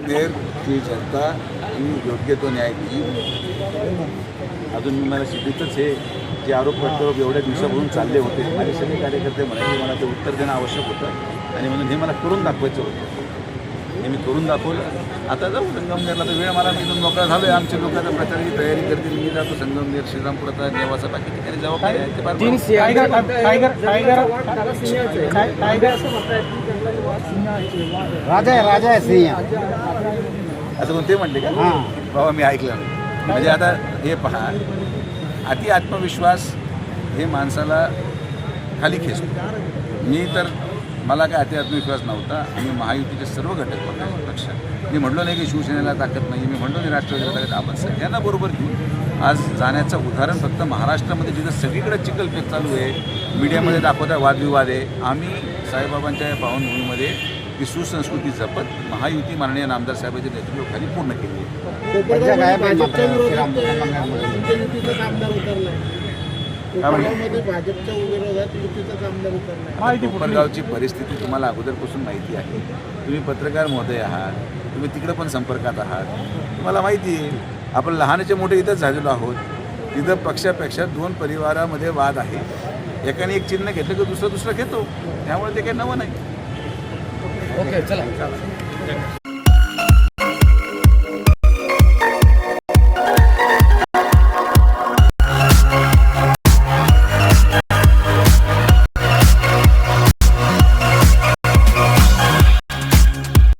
ची जनता ही योग्य तो न्याय दिली अजून मी मला शिबितच हे जे आरोप प्रत्यारोप एवढ्या दिवसापासून चालले होते. माझे सगळे कार्यकर्ते म्हणाले मला ते उत्तर देणं आवश्यक होतं. आणि म्हणून हे मला करून दाखवायचं होतं. हे मी करून दाखवलं. आता जाऊ संगमनेरला तर वेळ मला इथून मोकळा झालो आहे आमचे लोक आता प्रचाराची तयारी करतील. मी जातो संगमनेर श्रीरामपूरचा नेवासा बाकी ठिकाणी जबाबदारी आहे ते राजा आहे राजा आहे सिंह. असं कोणते म्हणले का? हां. बाबा मी ऐकलं. नाही म्हणजे आता हे पहा अति आत्मविश्वास हे माणसाला खाली खेचतो. मी तर मला काय अति आत्मविश्वास नव्हता. आणि महायुतीचे सर्व घटक पक्ष- पक्ष मी म्हटलो नाही की शिवसेनेला ताकद नाही. मी म्हटलो नाही राष्ट्रवादीला ताकद आपण सगळ्यांना बरोबर घेऊन आज जाण्याचं उदाहरण फक्त महाराष्ट्रामध्ये जिथं सगळीकडे चिखलफेक चालू आहे मीडियामध्ये दाखवता वादविवाद आहे. आम्ही साईबाबांच्या या पावनभूमीमध्ये ही सुसंस्कृती जपत महायुती माननीय नामदार साहेबांच्या नेतृत्वाखाली पूर्ण केली आहे? कोपरगावची परिस्थिती तुम्हाला अगोदरपासून माहिती आहे. तुम्ही पत्रकार महोदय आहात. तुम्ही तिकडे पण संपर्कात आहात. तुम्हाला माहिती आहे आपण लहानाचे मोठे इथंच झालेलो आहोत. तिथं पक्षापेक्षा दोन परिवारामध्ये वाद आहे. एकाने एक चिन्ह घेतलं की दुसरं दुसरं घेतो. त्यामुळे ते काही नवं नाही. ओके चला.